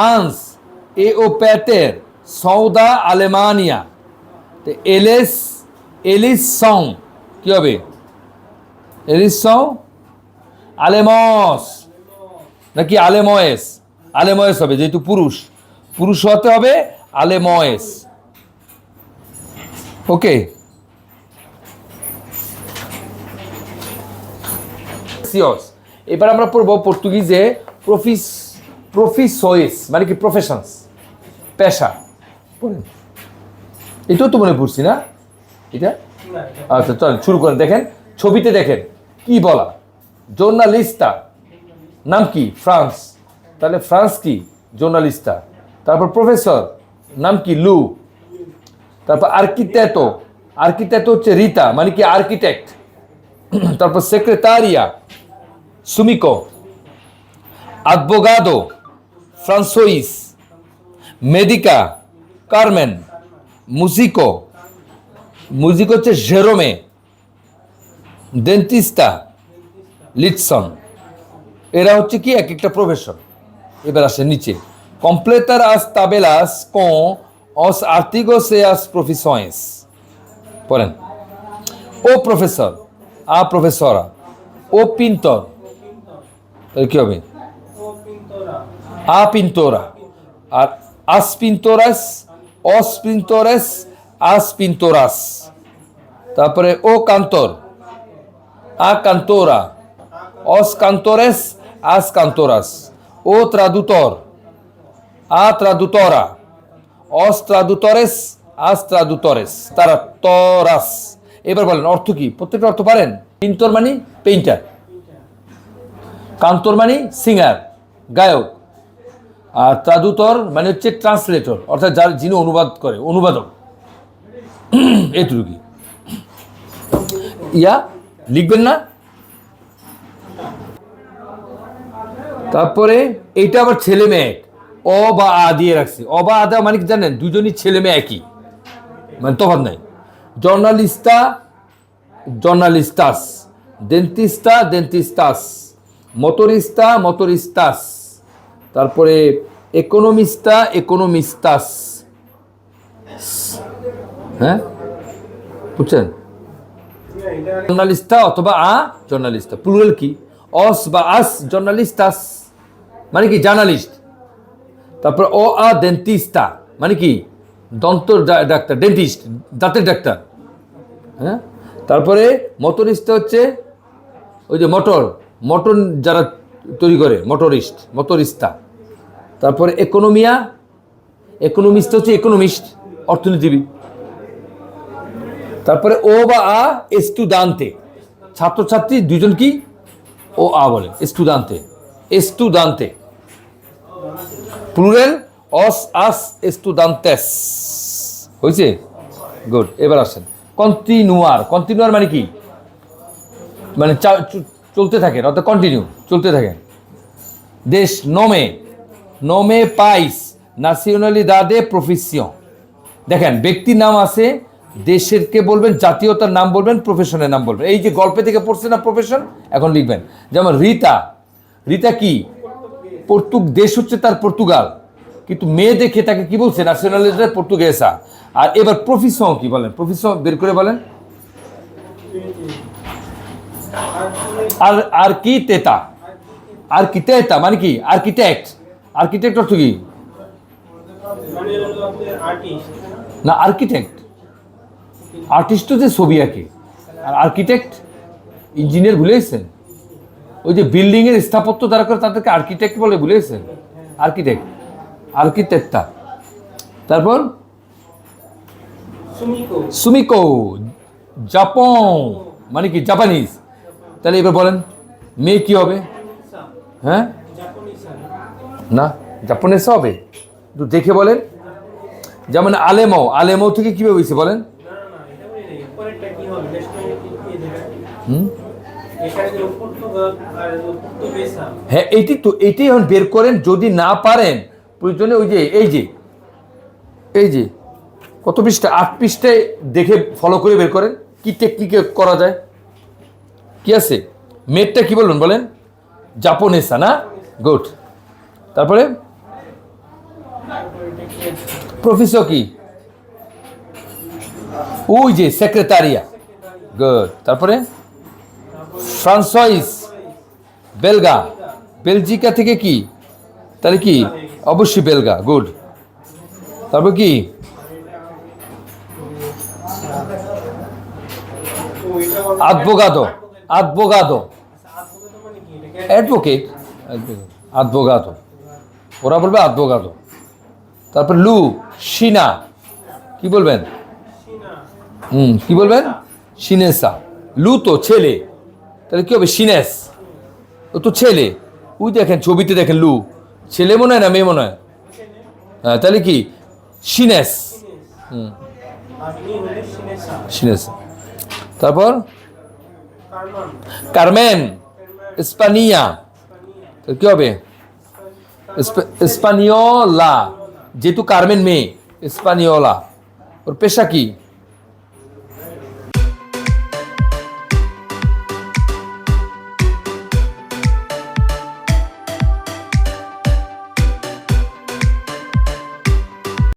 Hans এ ও প্যাটের সৌদা আলেমানিয়া। তো else, Alice সং কী হবে? এলিস? সং আলেমস। নাকি আলেময়েস? আলেময়েস হবে, যেহেতু পুরুষ। পুরুষ হতে হবে আলেময়েস। ওকে। এবার আমরা পড়ব পর্তুগিজে প্রফিস প্রফিসয়েস মানে কি প্রফেশনস পেশা। পড়েন। এটাও তো মনে পড়ছি না? এটা? আচ্ছা চল শুরু করেন, দেখেন। ছবিতে দেখেন, কি বলা? জর্নালিস্তা নাম কি? ফ্রান্স তাহলে ফ্রান্স কি? জর্নালিস্তা তারপর প্রফেসর নাম কি? লু তারপর আর্কিটেক্টো আর্কিটেক্ট হচ্ছে রিতা মানে কি আর্কিটেক্ট তারপর সেক্রেটারিয়া সুমিকো আদবোগাদো ফ্রান্সোইস মেডিকা কার্মেন মুজিকো মুজিক হচ্ছে জেরোমে ডেন্টিস্টা লিটসন এরা হচ্ছে কি, এক একটা প্রফেশন এবার আসে নিচে। Completar আস তাবেলাস com অস e as profissões পড়েন। ও প্রফেসর আ প্রফেসরা ও পিন্তর কি হবে? আ আস পিন্তরাস অস পিন্তরাস আস পিন্তরাস তারপরে ও কান্তর a cantora, os cantores, as cantoras, o tradutor, a tradutora, os tradutores, as tradutores, তারা তরাস এবার বলেন অর্থ কি? প্রত্যেকটা অর্থ পারেন? পিন্তর মানে পেইন্টার কান্তর মানে সিঙ্গার গায়ক. আর ট্রাদুতর মানে হচ্ছে ট্রান্সলেটর অর্থাৎ যার যিনি অনুবাদ করে, অনুবাদক। এটুকু কি ইয়া, লিখবেন না? তারপরে, এইটা আবার ছেলে মেয়ে অ বা আ দিয়ে রাখছি। অ বা আদা মানে কি জানেন? দুজনই ছেলে মেয়ে একই। মানে তফাৎ নাই। জর্নালিস্তা জর্নালিস্টাস ডেন্টিস্টা ডেন্টিস্টাস মোটরিস্তা মোটরিস্তাস তারপরে ইকোনমিস্তা ইকোনমিস্তাস হ্যাঁ? বুঝছেন? জর্নালিস্টা অথবা আ জর্নালিস্টা প্লুরাল কি? অস বা আস জর্নালিস্টাস মানে কি? জার্নালিস্ট তারপর ও আ ডেন্টিস্টা মানে কি? দন্ত ডাক্তার ডেন্টিস্ট দাঁতের ডাক্তার। হ্যাঁ? তারপরে মোটরিস্টা হচ্ছে ওই যে মোটর মোটর যারা তৈরি করে মোটরিস্ট মোটরিস্তা তারপরে ইকোনমিয়া ইকোনমিস্ট হচ্ছে ইকোনমিস্ট অর্থনীতিবিদ। তারপরে ও বা আ এস্টুদান্তে ছাত্রছাত্রী দুজন কি? ও, আ বলে এস্টুদান্তে এস্টুদান্তে প্লুরাল অস আস এস্টুদান্তেস হয়েছে গুড এবার আসেন। কন্টিনিউয়ার কন্টিনিউয়ার মানে কি? মানে চলতে থাকেন অর্থাৎ কন্টিনিউ চলতে থাকেন দেশ নমে নমে পাইস নাসিওনালিদাদে প্রফেসিয়ন দেখেন, ব্যক্তির নাম আছে দেশেরকে বলবেন, জাতীয়তার নাম বলবেন প্রফেশনের নাম বলবেন। এই যে গল্পে থেকে পড়ছে না প্রফেশন এখন লিখবেন। যেমন রিতা রিতা কি? পর্তুগ, দেশ হচ্ছে তার পর্তুগাল। কিন্তু মেয়ে দেখে তাকে কি বলছে? ন্যাশনালিটি পর্তুগেসা। আর এবার প্রফেশন কি বলেন? প্রফেশন বের করে বলেন। আর আর কি তেতা আর্কিটেক্টা মানে কি? আর্কিটেক্ট। আর্কিটেক্ট অর্থ কি? না আর্কিটেক্ট। আর্টিস্ট তো যে ছবি আঁকে। আর আর্কিটেক্ট ইঞ্জিনিয়ার ভুলে গেছেন ওই যে বিল্ডিংয়ের স্থাপত্য দ্বারা করে তাদেরকে আর্কিটেক্ট বলে ভুলে গেছেন আর্কিটেক্ট আর্কিটেক্টটা। তারপর? সুমিকো। সুমিকো জাপন মানে কি? জাপানিজ। তাহলে এবার বলেন, মেয়ে কি হবে? হ্যাঁ? না জাপানিজ হবে? একটু দেখে বলেন। যেমন আলেমো আলেমো থেকে কীভাবে হয়েছে বলেন? এটা হ্যাঁ এইটি তো এইটাই এখন বের করেন, যদি না পারেন, প্রয়োজনে ওই যে, এই যে এই যে, কত পৃষ্ঠা, আট পৃষ্ঠায় দেখে ফলো করে বের করেন, কি টেকনিকে করা যায়? কি আছে? মেটটা কি বলবেন বলেন? জাপনেসা না? গুড তারপরে? প্রফেসর কি? ওই যে সেক্রেটারিয়া গুড তারপরে? ফ্রান্সয়েস বেলগা বেলজিকা থেকে কি? তাহলে কি? অবশ্যই বেলগা গুড তারপর কি? আদবোগাদো আদবোগাদো অ্যাডভোকেট আদবোগাদো ওরা বলবে আদবোগাদো তারপর লু সিনা কি বলবেন? হুম কি বলবেন? সিনেসা লু তো ছেলে। তাহলে কি হবে? সিনেস ও তো ছেলে। ওই দেখেন ছবিতে দেখেন লু ছেলে মনে হয় না মেয়ে মনে হয়? হ্যাঁ তাহলে কি? সিনেস হুম। সিনেস তারপর? কারমান স্পানিয়া কি হবে স্পে- স্পানিওলা যেহেতু কারমেন মেয়ে স্পানিওলা ওর পেশা কি